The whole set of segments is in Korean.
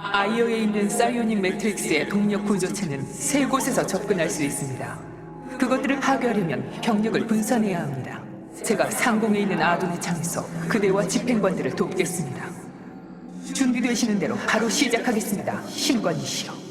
아이오에 있는 사이오닉 매트릭스의 동력 구조체는 세 곳에서 접근할 수 있습니다. 그것들을 파괴하려면 병력을 분산해야 합니다. 제가 상공에 있는 아둔의 창에서 그대와 집행관들을 돕겠습니다. 준비되시는 대로 바로 시작하겠습니다. 신관이시여.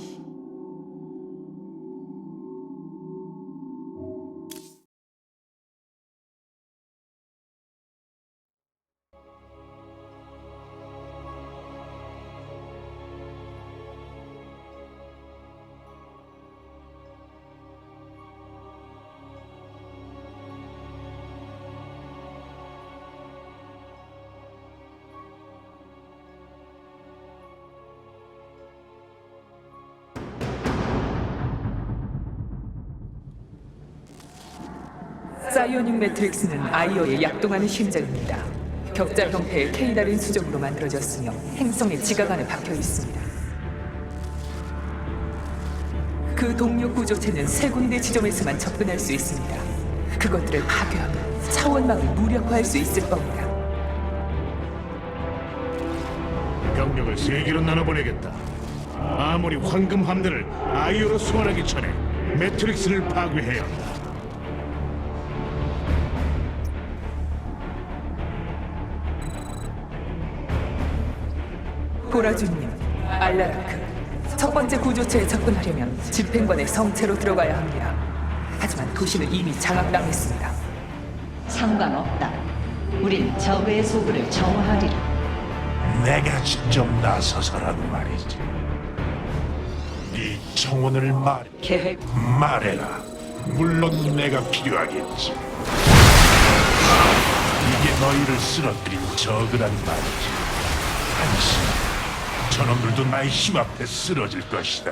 사이오닉 매트릭스는 아이오의 약동하는 심장입니다. 격자 형태의 케이다린 수정으로 만들어졌으며 행성의 지각 안에 박혀 있습니다. 그 동력 구조체는 세 군데 지점에서만 접근할 수 있습니다. 그것들을 파괴하면 차원망을 무력화할 수 있을 겁니다. 병력을 세 개로 나눠보내겠다. 아무리 황금 함대를 아이오로 소환하기 전에 매트릭스를 파괴해야 한다. 보라주님, 알라라크. 첫 번째 구조체에 접근하려면 집행관의 성체로 들어가야 합니다. 하지만 도시는 이미 장악당했습니다. 상관없다. 우린 적의 소굴을 정화하리라. 내가 직접 나서서라도 말이지. 네 청혼을 말 계획 말해라. 물론 내가 필요하겠지. 이게 너희를 쓰러뜨린 저그란 말이지. 한시 저놈들도 나의 힘 앞에 쓰러질 것이다.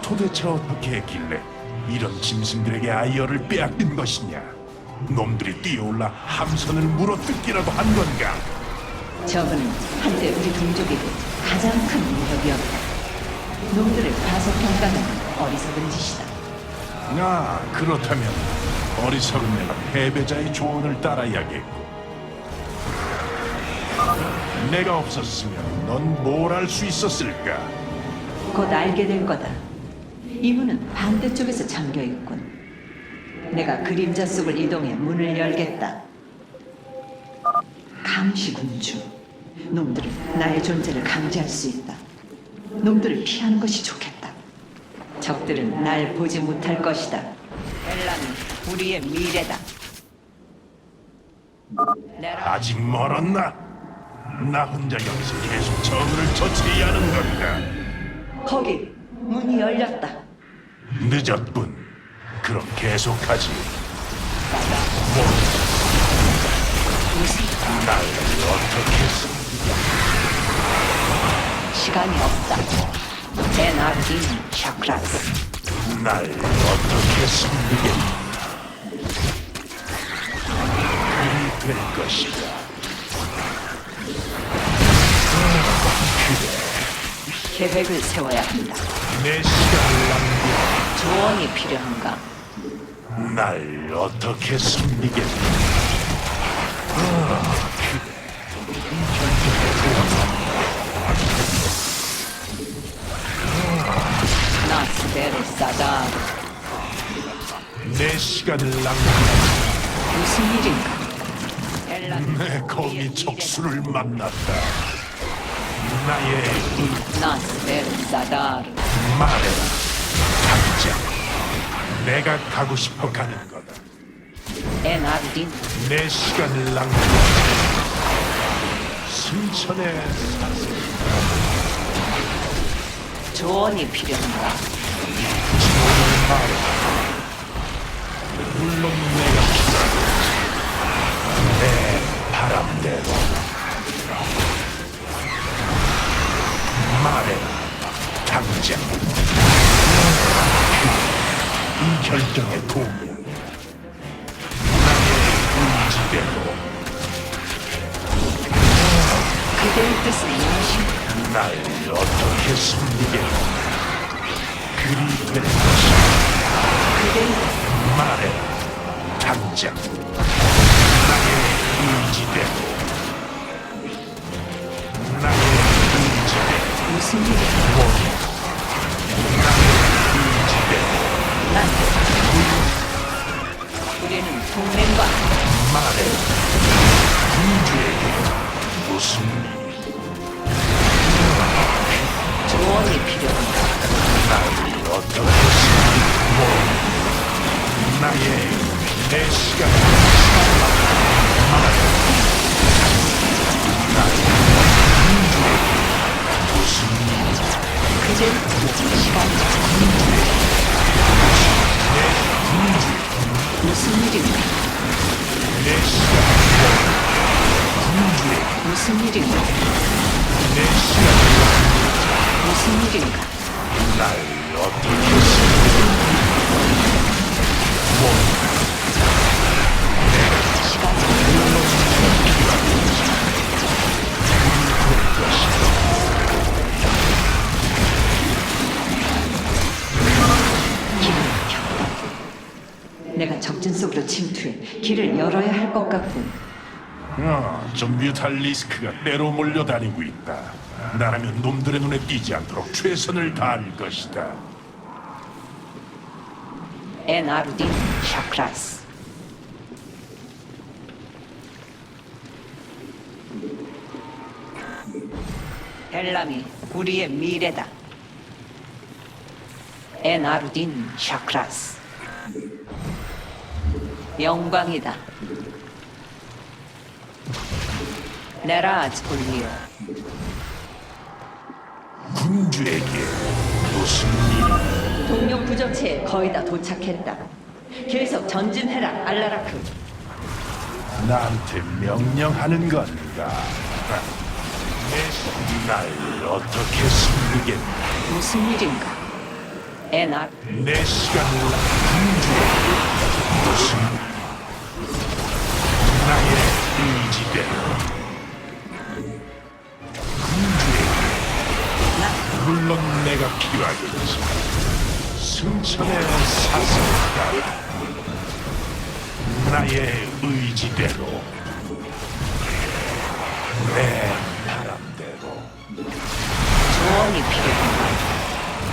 도대체 어떻게 했길래 이런 짐승들에게 아이어를 빼앗긴 것이냐? 놈들이 뛰어올라 함선을 물어뜯기라도 한 건가? 적은 한때 우리 동족에게 가장 큰 위협이었다. 놈들을 과소평가는 어리석은 짓이다. 아, 그렇다면 어리석은 내가 패배자의 조언을 따라야겠고. 내가 없었으면 넌 뭘 할 수 있었을까? 곧 알게 될 거다. 이 문은 반대쪽에서 잠겨 있군. 내가 그림자 속을 이동해 문을 열겠다. 감시군주. 놈들은 나의 존재를 감지할 수 있다. 놈들을 피하는 것이 좋겠다. 적들은 날 보지 못할 것이다. 엘라는 우리의 미래다. 내라. 아직 멀었나? 나 혼자 여기서 계속 적을 처치해야 하는 건가? 거기 문이 열렸다. 늦었군. 그럼 계속하지. 무슨 날 어떻게 쓰? 시간이 없다. 에나르긴 샤크라스. 날 어떻게 숨기겠니? 될 것이다. 계획을 세워야 한다. 내 시간을 조언이 필요한가? 날 어떻게 숨기겠니? 나스베르 사다. 내 시간을 낭비. 무슨 일인가? 내 거미 촉수를 만났다. 나의 의 나스베르 사다르. 말해라. 당장. 내가 가고 싶어 가는 거다. 에나르딘 내 시간을 낭비. 승천의 조언이 필요한가? 지원을 말해. 물론 내가 필요하겠지. 내 바람대로. 말해라. 당장. 이 결정에 동의야. 나의 의지대로. 그대의 뜻은 무엇인가? 날 어떻게 숨기겠니? 그리 될 것이야. 그대의 말해라. 당장. 나의 의지대로. 일이야? 난 우리는 동맹과 말해. 군주에게 무슨 일? 조언이 필요한가? 나를 어떻게 뭐 나의 내 시간 말해. 나의 군주에게 일? 그제부터 시간이 무슨 일인가? 무슨 일인가? 무슨 일인가? 날 어떻게 쓰 시간이 길을 내가 적진 속으로 침투해 길을 열어야 할 것 같군. 어, 저 뮤탈 리스크가 때로 몰려다니고 있다. 나라면 놈들의 눈에 띄지 않도록 최선을 다할 것이다. 에나르딘 샤크라스. 벨람이 우리의 미래다. 에나르딘 샤크라스. 영광이다. 네라즈 굴리오. 군주에게 무슨 일이? 동력 부정체에 거의 다 도착했다. 계속 전진해라, 알라라크. 나한테 명령하는 건가? 날 어떻게 숨기겠나? 무슨 일인가? 에나 내 시간을 군주에게 무슨 물론 내가 필요하겠지 승천의 사슬다 나의 의지대로 내 바람대로 조언이 필요한가?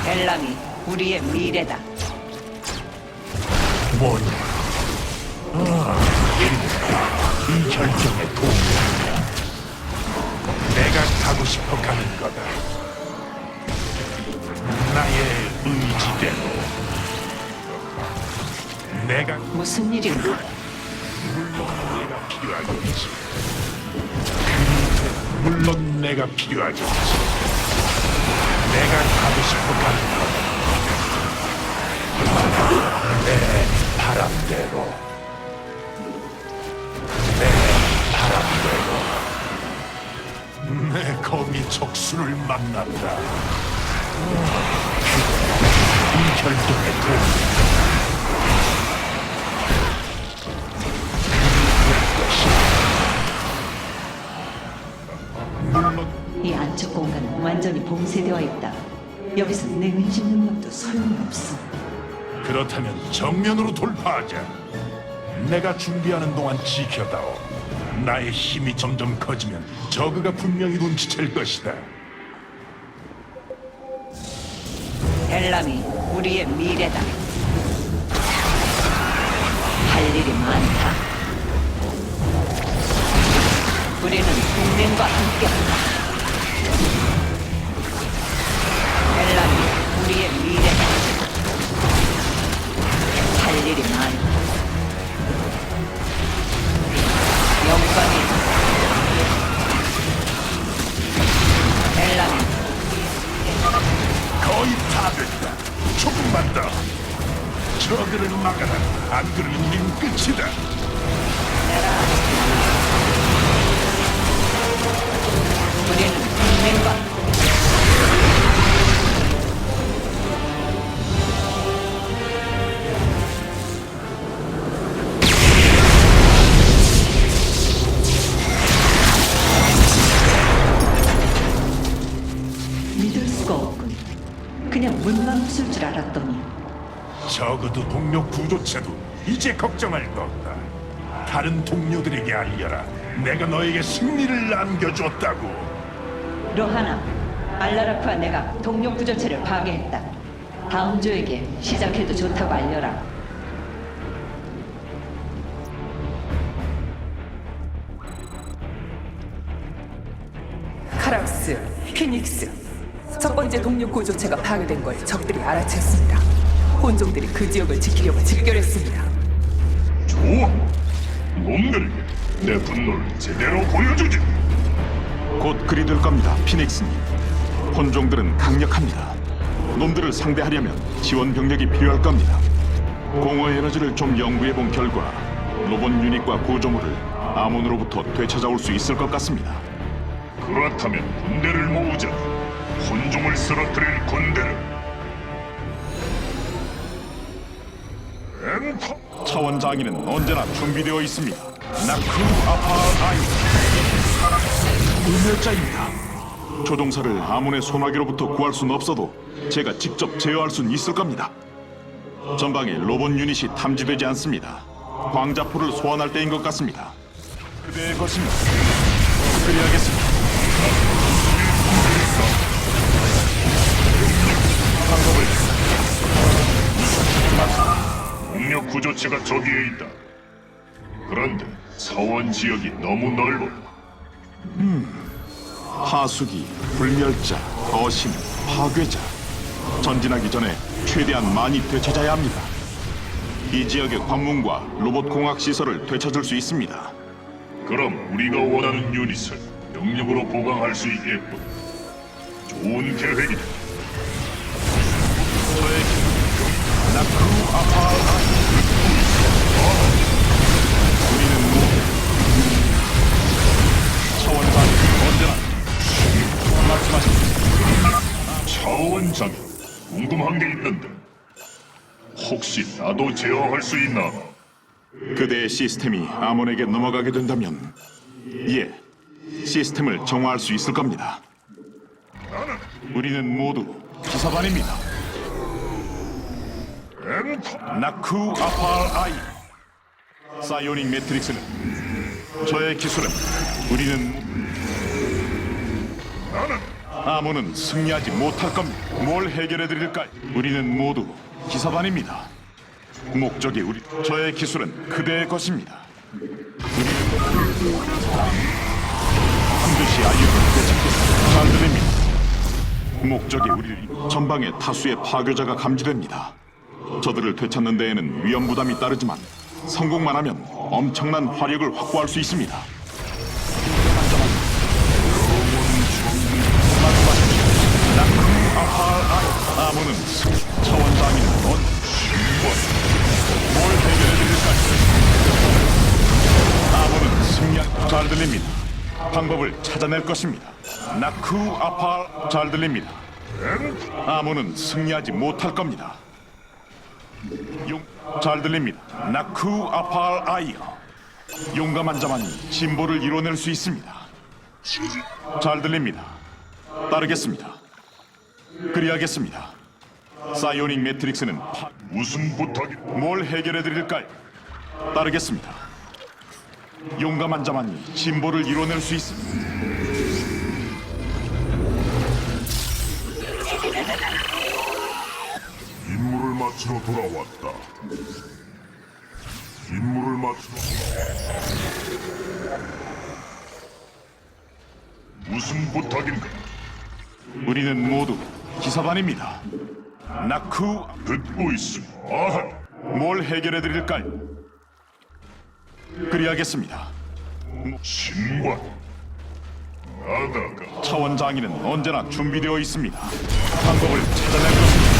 벨람이 우리의 미래다. 뭐냐? 아, 이 결정에 동의한다. 내가 가고 싶어 가는 거다. 나의 의지대로. 내가 무슨 일인가? 내가 필요하겠지. 물론 내가 필요하겠지. 내가 가고 싶어 가는 거다. 내 바람대로. 거미 촉수를 만났다. 이 결정에. 물론 이 안쪽 공간은 완전히 봉쇄되어 있다. 여기서 내 의지 능력도 소용이 없어. 그렇다면 정면으로 돌파하자. 내가 준비하는 동안 지켜다오. 나의 힘이 점점 커지면 저그가 분명히 눈치챌 것이다. 벨람이 우리의 미래다. 할 일이 많다. 우리는 동맹과 함께한다. 벨람이 우리의 미래다. 할 일이 많다. 다 됐다. 조금만 더. 저그를 막아라. 안 그러면 우린 끝이다. 우리는 동맹과 동료 구조체도 이제 걱정할 거 없다. 다른 동료들에게 알려라. 내가 너에게 승리를 안겨줬다고. 로하나, 알라라프와 내가 동력 구조체를 파괴했다. 다음 조에게 시작해도 좋다고 알려라. 카라우스, 피닉스. 첫 번째 동력 구조체가 파괴된 걸 적들이 알아챘습니다. 혼종들이 그 지역을 지키려고 집결했습니다. 좋아. 놈들에게 내 분노를 제대로 보여주지. 곧 그리 될 겁니다, 피닉스님. 혼종들은 강력합니다. 놈들을 상대하려면 지원 병력이 필요할 겁니다. 공허 에너지를 좀 연구해 본 결과 로봇 유닛과 구조물을 아몬으로부터 되찾아올 수 있을 것 같습니다. 그렇다면 군대를 모으자. 혼종을 쓰러뜨릴 군대를. 차원 장인은 언제나 준비되어 있습니다. 나크 아파 아이 불멸자입니다. 조종사를 아몬의 소나기로부터 구할 수는 없어도 제가 직접 제어할 수는 있을 겁니다. 전방에 로봇 유닛이 탐지되지 않습니다. 광자포를 소환할 때인 것 같습니다. 그대의 것입니다. 그리하겠습니다. 구조체가 저기에 있다. 그런데 사원 지역이 너무 넓어. 하수기, 불멸자, 거신, 파괴자. 전진하기 전에 최대한 많이 되찾아야 합니다. 이 지역의 관문과 로봇 공학 시설을 되찾을 수 있습니다. 그럼 우리가 원하는 유닛을 병력으로 보강할 수 있겠군. 좋은 계획이다. 나크 아파 언제나 말씀하십시오. 차원장 궁금한 게 있는데 혹시 나도 제어할 수 있나? 그대의 시스템이 아몬에게 넘어가게 된다면 예, 시스템을 정화할 수 있을 겁니다. 우리는 모두 기사반입니다. 나쿠 아파 아이 사이오닉 매트릭스는 저의 기술은 우리는 아몬은 승리하지 못할 겁니다. 뭘 해결해 드릴까요? 우리는 모두 기사반입니다. 목적이 우리 저의 기술은 그대의 것입니다. 반드시 아이를 되찾겠습니다. 잘 들립니다. 목적이 우리 전방에 다수의 파괴자가 감지됩니다. 저들을 되찾는 데에는 위험 부담이 따르지만 성공만 하면 엄청난 화력을 확보할 수 있습니다. 아무는 차원장인 넌뭘 해결해 드릴까요? 아무는 승리할 잘 들립니다. 방법을 찾아낼 것입니다. 나쿠 아파 잘 들립니다. 아무는 승리하지 못할 겁니다. 용, 잘 들립니다. 나쿠 아팔 아이어. 용감한 자만이 진보를 이뤄낼 수 있습니다. 잘 들립니다. 따르겠습니다. 그리하겠습니다. 사이오닉 매트릭스는 파- 무슨 부탁이? 뭘 해결해 드릴까요? 따르겠습니다. 용감한 자만이 진보를 이뤄낼 수 있습니다. 임무를 마치러 돌아왔다. 임무를 마치러. 무슨 부탁인가? 우리는 모두 기사반입니다. 나쿠 듣고 있음. 아하. 뭘 해결해 드릴까요? 그리하겠습니다. 신관. 나다가 차원 장인은 언제나 준비되어 있습니다. 방법을 찾아낼 것입니다.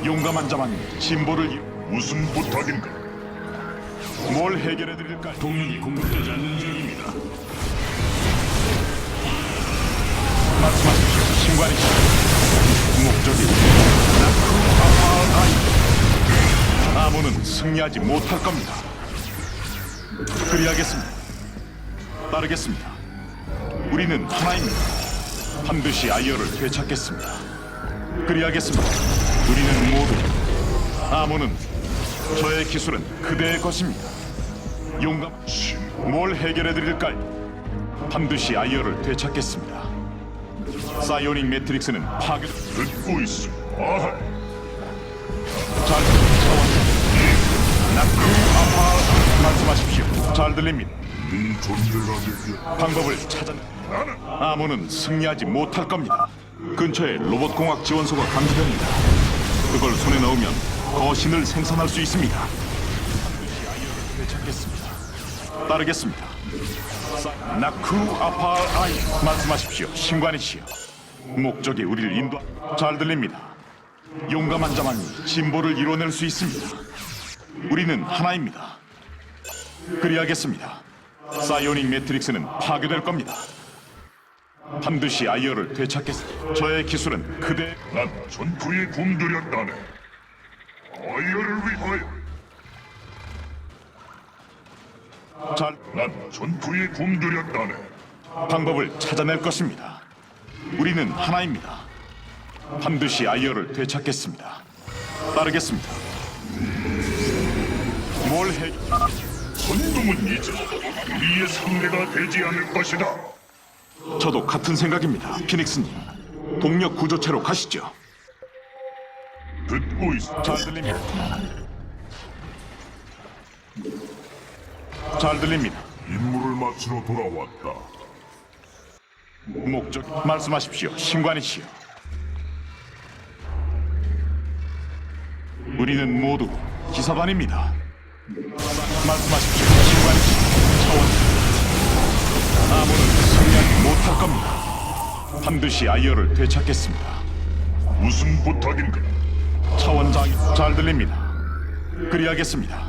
아무는 용감한 자만 진보를 이- 무슨 부탁인가? 뭘 해결해 드릴까요? 동력이 공급되지 않는 중입니다. 적이 아이 아무는 승리하지 못할 겁니다. 그리하겠습니다. 따르겠습니다. 우리는 하나입니다. 반드시 아이어를 되찾겠습니다. 그리하겠습니다. 우리는 모두 아무는 저의 기술은 그대의 것입니다. 용감 신뭘 해결해 드릴까요? 반드시 아이어를 되찾겠습니다. 사이오닉 매트릭스는 파괴 듣고 있어. 아하. 잘 나쿠 아파 말씀하십시오. 잘 들립니다. 네 존재가 되게 방법을 찾아 아무는 승리하지 못할 겁니다. 근처에 로봇 공학 지원소가 감지됩니다. 그걸 손에 넣으면 거신을 생산할 수 있습니다. 반드시 되찾겠습니다. 따르겠습니다. 사- 나쿠 아파 아이 말씀하십시오. 신관이시여. 목적이 우리를 인도 잘 들립니다. 용감한 자만이 진보를 이뤄낼 수 있습니다. 우리는 하나입니다. 그리하겠습니다. 사이오닉 매트릭스는 파괴될 겁니다. 반드시 아이어를 되찾겠습니다. 저의 기술은 그대 난 전투에 굶주렸다네. 아이어를 위하여. 잘 난 전투에 굶주렸다네. 방법을 찾아낼 것입니다. 우리는 하나입니다. 반드시 아이어를 되찾겠습니다. 따르겠습니다. 뭘 해? 선동은 이제 우리의 상대가 되지 않을 것이다. 저도 같은 생각입니다. 피닉스님, 동력 구조체로 가시죠. 듣고 있어. 잘 들립니다. 잘 들립니다. 임무를 마치러 돌아왔다. 목적 말씀하십시오. 신관이시여. 우리는 모두 기사단입니다. 말씀하십시오. 신관이시여. 차원. 아무는 승리하지 못할 겁니다. 반드시 아이어를 되찾겠습니다. 무슨 부탁인가? 차원장이 잘 들립니다. 그리하겠습니다.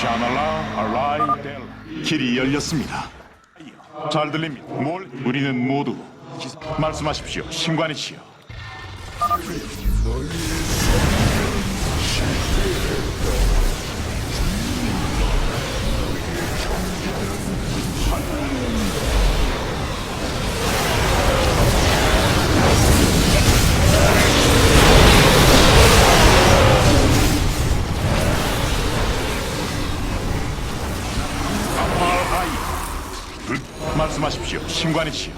샤날라 알라이 델 길이 열렸습니다. 잘 들립니다. 뭘? 우리는 모두. 말씀하십시오. 신관이시여. 신관이시여.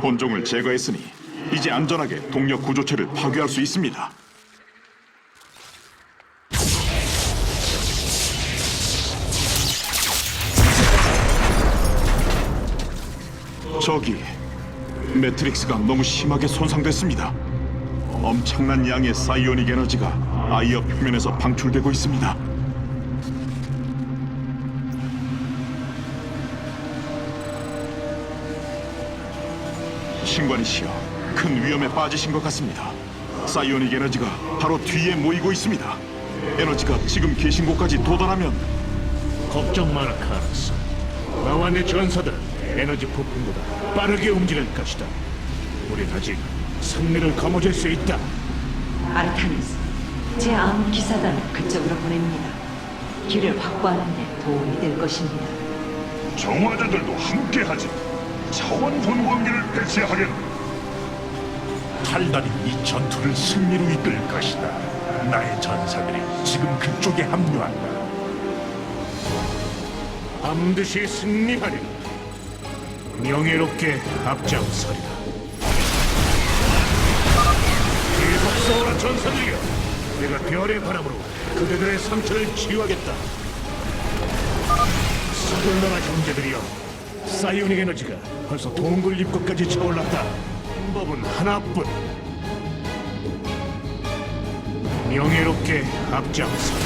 본종을 제거했으니 이제 안전하게 동력 구조체를 파괴할 수 있습니다. 저기 매트릭스가 너무 심하게 손상됐습니다. 엄청난 양의 사이오닉 에너지가 아이어 표면에서 방출되고 있습니다. 신관이시여, 큰 위험에 빠지신 것 같습니다. 사이오닉 에너지가 바로 뒤에 모이고 있습니다. 에너지가 지금 계신 곳까지 도달하면 걱정 마라 카라스. 나와 내 전사들은 에너지 폭풍보다 빠르게 움직일 것이다. 우린 아직 승리를 거머쥘 수 있다. 아르타니스, 제 아무 기사단을 그쪽으로 보냅니다. 길을 확보하는 데 도움이 될 것입니다. 정화자들도 함께하지. 차원 분광기를 배치하겠다. 탈단이 이 전투를 승리로 이끌 것이다. 나의 전사들이 지금 그쪽에 합류한다. 반드시 승리하리라. 명예롭게 앞장서리라. 계속 싸워라 전사들이여. 내가 별의 바람으로 그대들의 상처를 치유하겠다. 서둘러라 형제들이여. 사이오닉 에너지가 벌써 동굴 입구까지 차올랐다. 방법은 하나뿐. 명예롭게 앞장서라.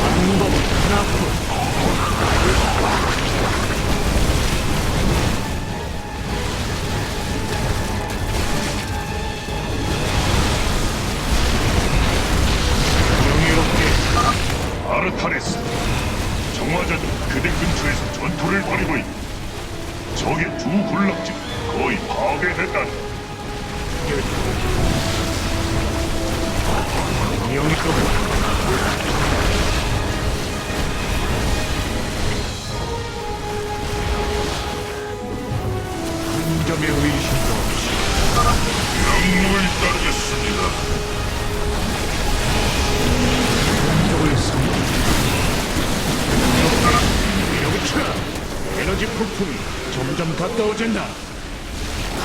방법은 하나뿐.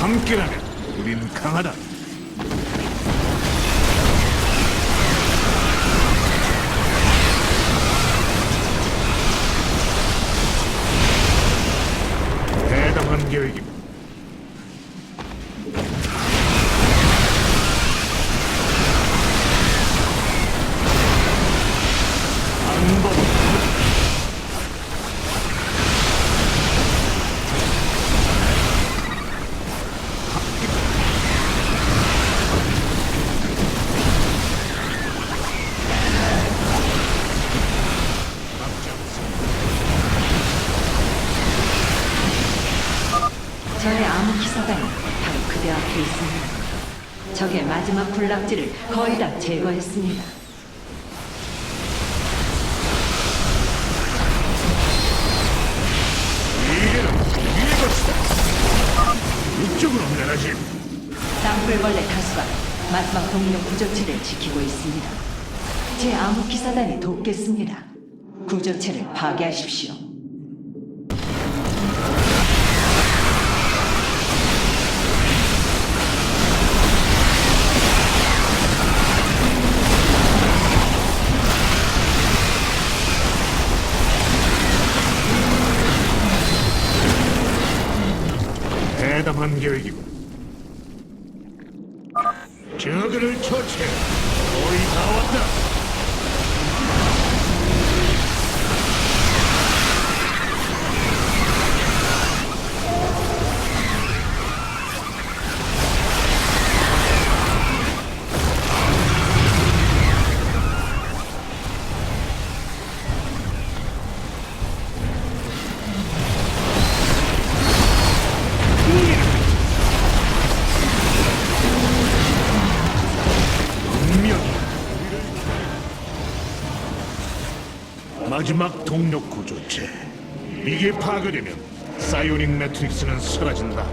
함께라면 우린 강하다. 대담한 방법 저의 암흑 기사단이 바로 그대 앞에 있습니다. 적의 마지막 군락지를 거의 다 제거했습니다. 이게는 우리의 것이다. 이쪽으로 내라지. 땅굴벌레 다수가 마지막 동력 구조체를 지키고 있습니다. 제 암흑 기사단이 돕겠습니다. 구조체를 파괴하십시오. 대담 동력 구조체 이게 파괴되면 사이오닉 매트릭스는 사라진다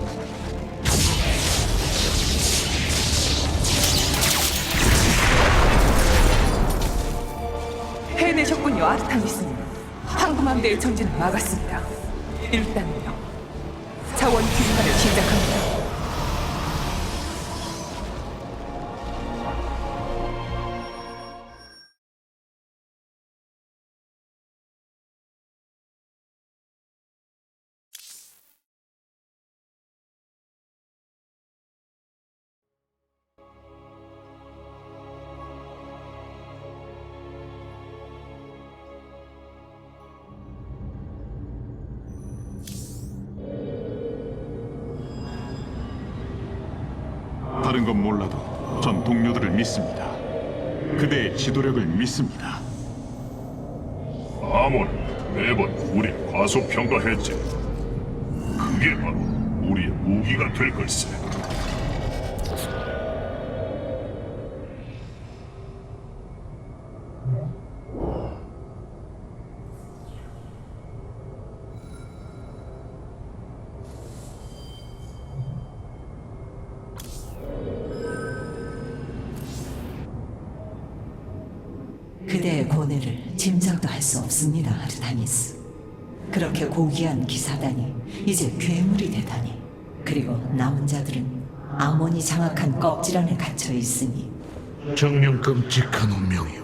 해내셨군요, 아르타미스님. 황금함대의 전진을 막았습니다. 일단은요. 자원 귀환을 시작합니다. 지도력을 믿습니다. 아몬 매번 우리 과소평가했지. 그게 바로 우리의 무기가 될 걸세. 다, 아르타니스. 그렇게 고귀한 기사단이 이제 괴물이 되다니. 그리고 남은 자들은 아몬이 장악한 껍질 안에 갇혀 있으니. 정녕 끔찍한 운명이요.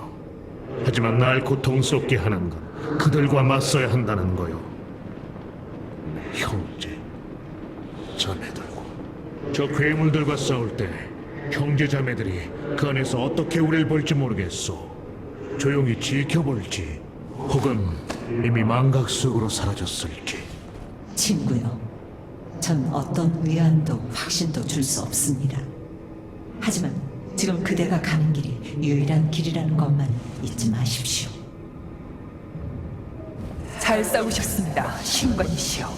하지만 날 고통스럽게 하는 건 그들과 맞서야 한다는 거요. 내 형제 자매들과. 저 괴물들과 싸울 때 형제 자매들이 그 안에서 어떻게 우리를 볼지 모르겠소. 조용히 지켜볼지 혹은 이미 망각 속으로 사라졌을지 친구요. 전 어떤 위안도 확신도 줄 수 없습니다. 하지만 지금 그대가 가는 길이 유일한 길이라는 것만 잊지 마십시오. 잘 싸우셨습니다, 신관이시여.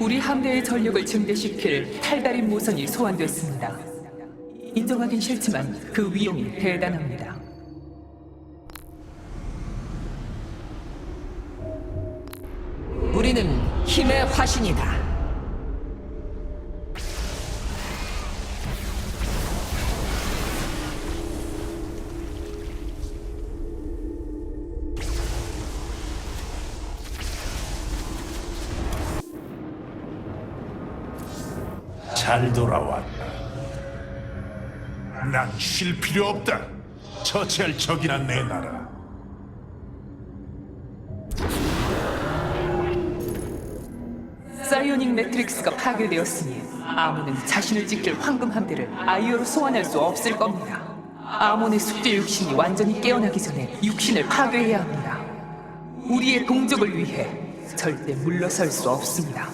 우리 함대의 전력을 증대시킬 탈달인 모선이 소환됐습니다. 인정하긴 싫지만 그 위용이 대단합니다. 힘의 화신이다. 잘 돌아왔다. 난 쉴 필요 없다. 처치할 적이란 내 나라. 매트릭스가 파괴되었으니 아몬은 자신을 지킬 황금 함대를 아이어로 소환할 수 없을 겁니다. 아몬의 숙제 육신이 완전히 깨어나기 전에 육신을 파괴해야 합니다. 우리의 동족을 위해 절대 물러설 수 없습니다.